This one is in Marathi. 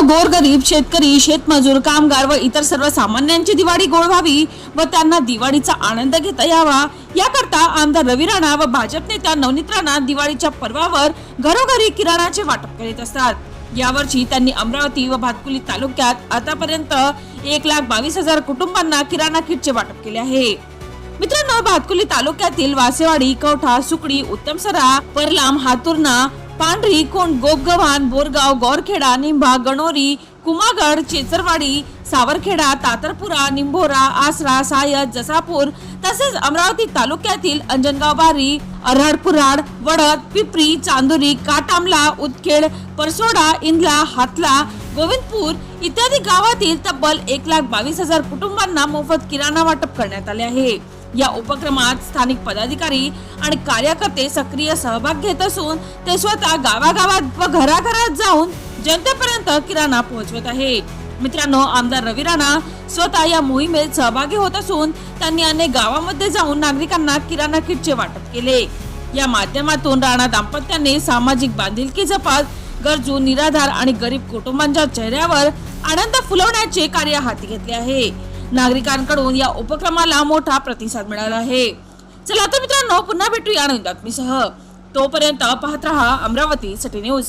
गोरगरीब शेतकरी शेतमजूर कामगार व इतर सर्वसामान्यांची दिवाळी गोड व्हावी व त्यांना दिवाळीचा आनंद घेता यावा. याकरता आमदार रवी राणा व भाजप नेत्या नवनीत राणा दिवाळीच्या पर्वावर घरोघरी किराणाचे वाटप करीत असतात. यावर्षी त्यांनी अमरावती व भातकुली तालुक्यात आतापर्यंत एक लाख बावीस हजार कुटुंबांना किराणा किटचे वाटप केले आहे. मित्रांनो भातकुली तालुक्यातील वासेवाडी कवठा सुकडी उत्तमसरा परलाम हातुर्ना पांढरी कोंड गोपगव्हाण बोरगाव गौरखेडा निंभा गणोरी कुमागड चेचरवाडी सावरखेडा तातरपुरा निंभोरा आसरा सायद जसापूर तसेच अमरावती तालुक्यातील अंजनगाव बारी अऱ्हाड वडद पिपरी चांदोरी काटामला उदखेड परसोडा इंदला हातला गोविंदपूर इत्यादी गावातील तब्बल एक लाख बावीस हजार कुटुंबांना मोफत किराणा वाटप करण्यात आले आहे. या उपक्रमात स्थानिक पदाधिकारी आणि कार्यकर्ते सक्रिय सहभाग घेत असून ते स्वतः गावागावात व घराघरात जाऊन जनतेपर्यंत किराणा पोहोचवत आहे मित्रांनो आमदार रवी राणा स्वतः या मोहिमेत सहभागी होत असून त्यांनी अनेक गावामध्ये जाऊन नागरिकांना किराणा किटचे वाटप केले. या माध्यमातून राणा दाम्पत्याने सामाजिक बांधिलकी जपात गरजू निराधार आणि गरीब कुटुंबांच्या चेहऱ्यावर आनंद फुलवण्याचे कार्य हाती घेतले आहे. नागरिकांकडून या उपक्रमाला मोठा प्रतिसाद मिळाला आहे. चला तर मित्रांनो पुन्हा भेटूया नवीन बातमीसह तोपर्यंत पाहत रहा अमरावती सिटी न्यूज.